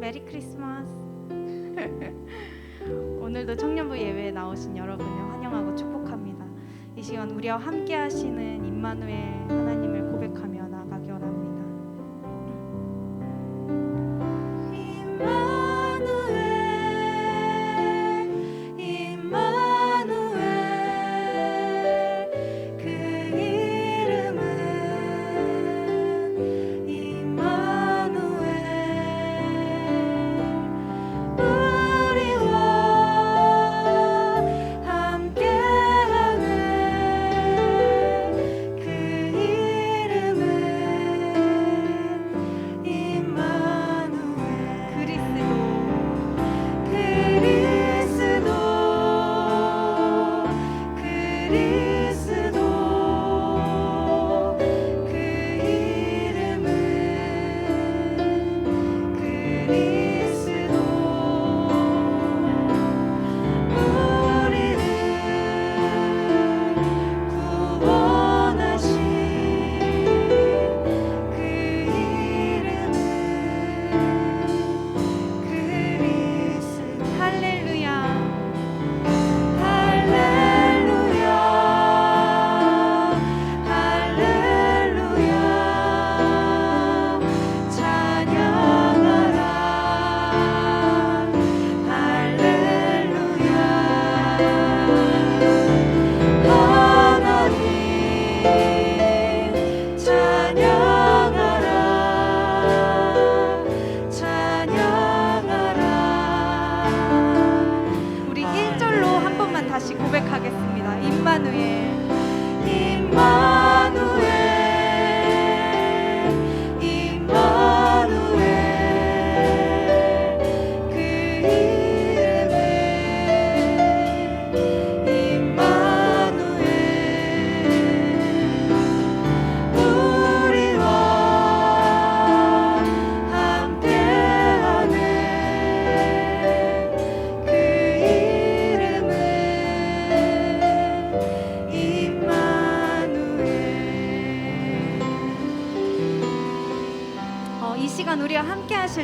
메리 크리스마스. 오늘도 청년부 예배에 나오신 여러분을 환영하고 축복합니다. 이 시간 우리와 함께 하시는 임마누엘 하나님을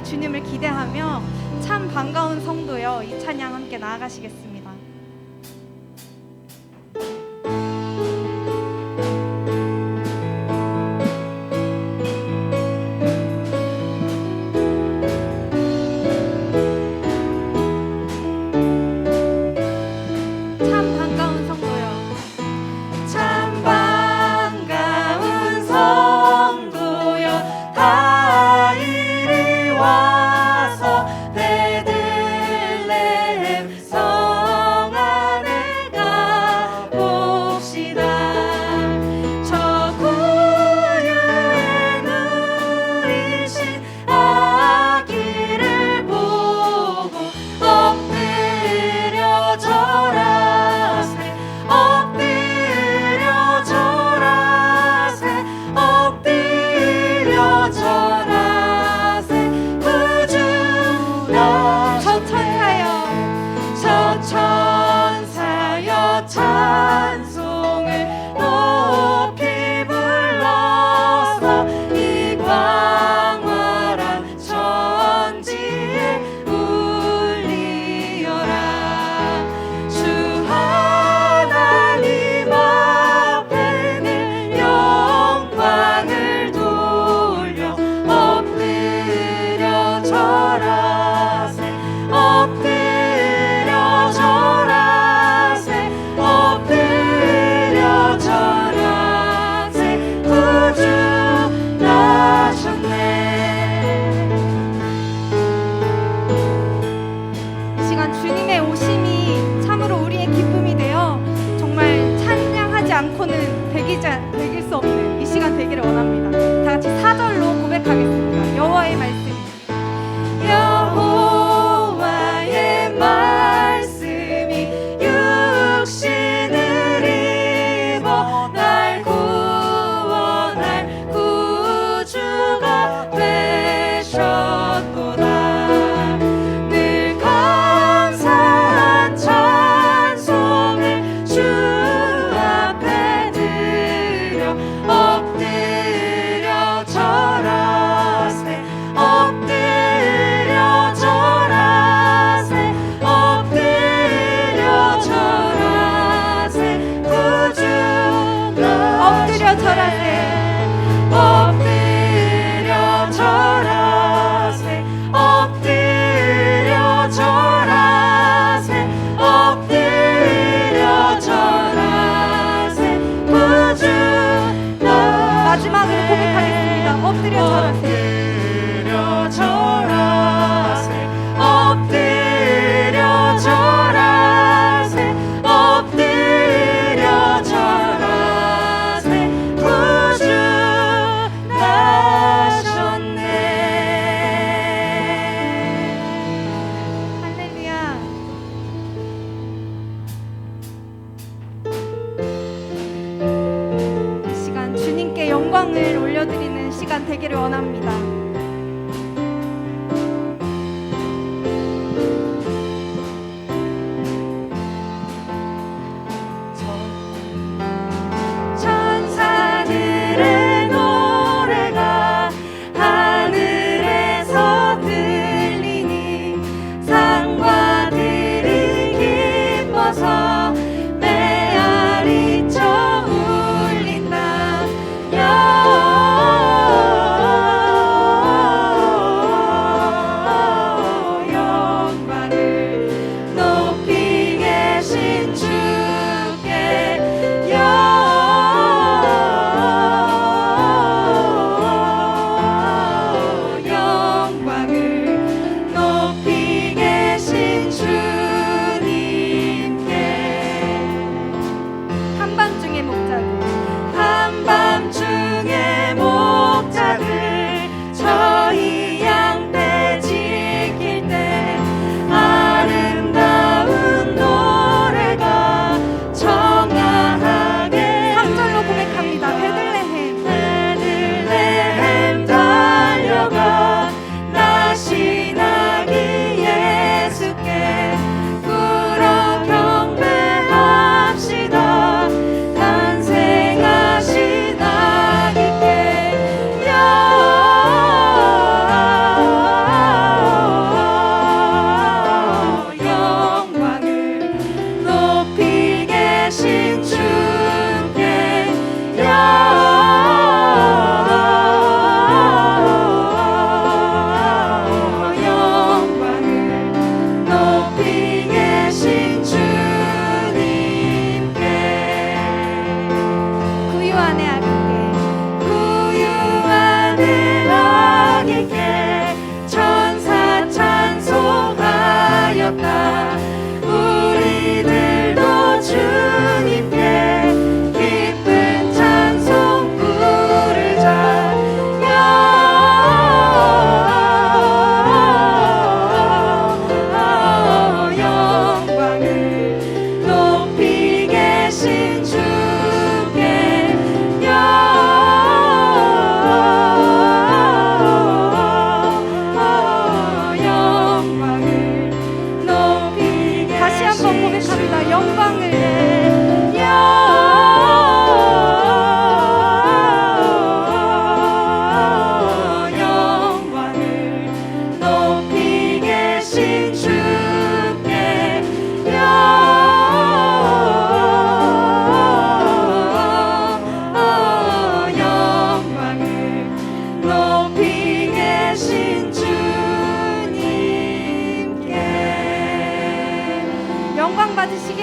주님을 기대하며 참 반가운 성도여 이 찬양 함께 나아가시겠습니다. 시간 되기를 원합니다.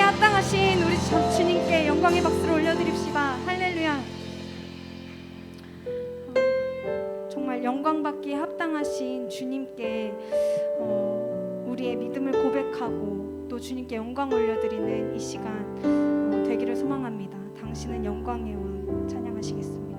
합당하신 우리 주님께 영광의 박수를 올려드립시다. 할렐루야. 어, 정말 영광받기에 합당하신 주님께 어, 우리의 믿음을 고백하고 또 주님께 영광 올려드리는 이 시간 어, 되기를 소망합니다. 당신은 영광의 왕 찬양하시겠습니다.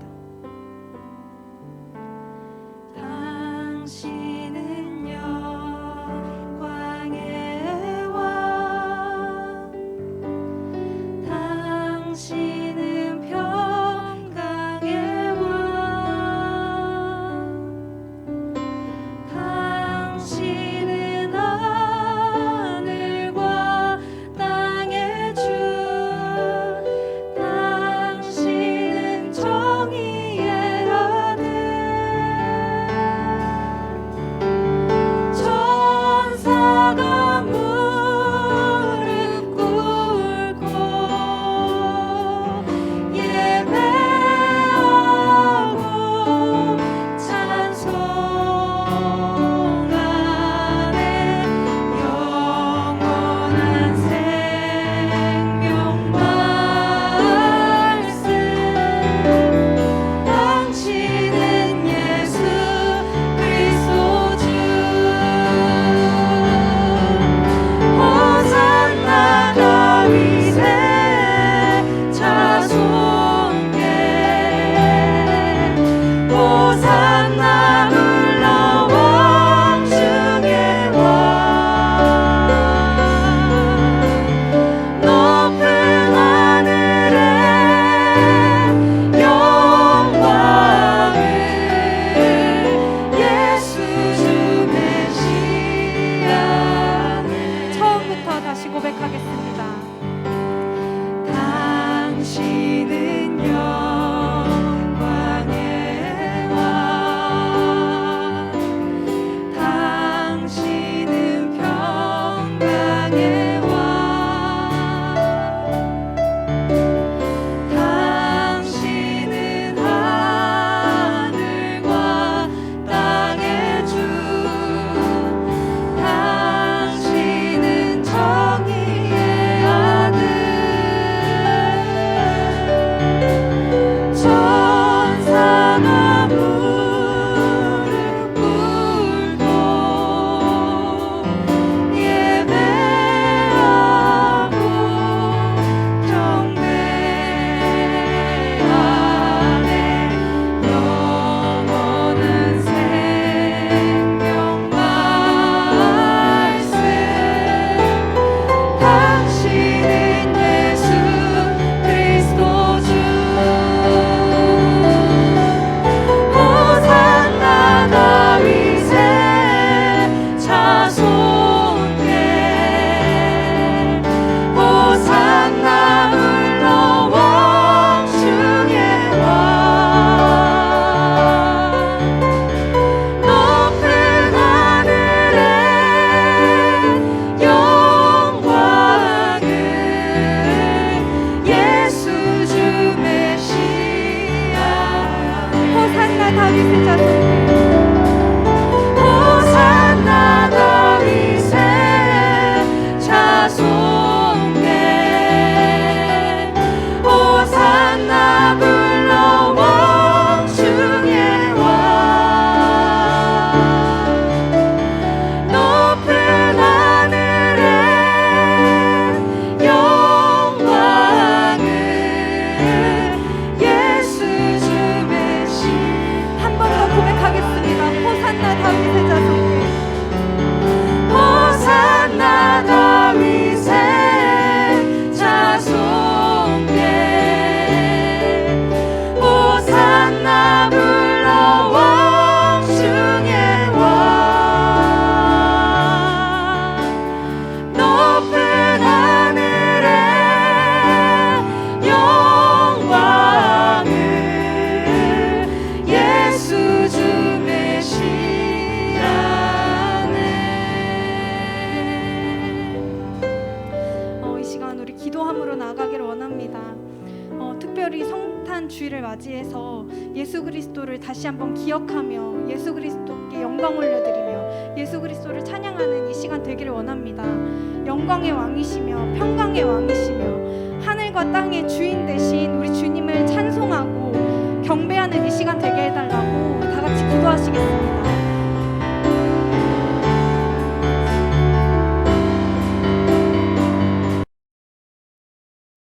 주일을 맞이해서 예수 그리스도를 다시 한번 기억하며 예수 그리스도께 영광 올려드리며 예수 그리스도를 찬양하는 이 시간 되기를 원합니다. 영광의 왕이시며 평강의 왕이시며 하늘과 땅의 주인 대신 우리 주님을 찬송하고 경배하는 이 시간 되게 해달라고 다 같이 기도하시겠습니다.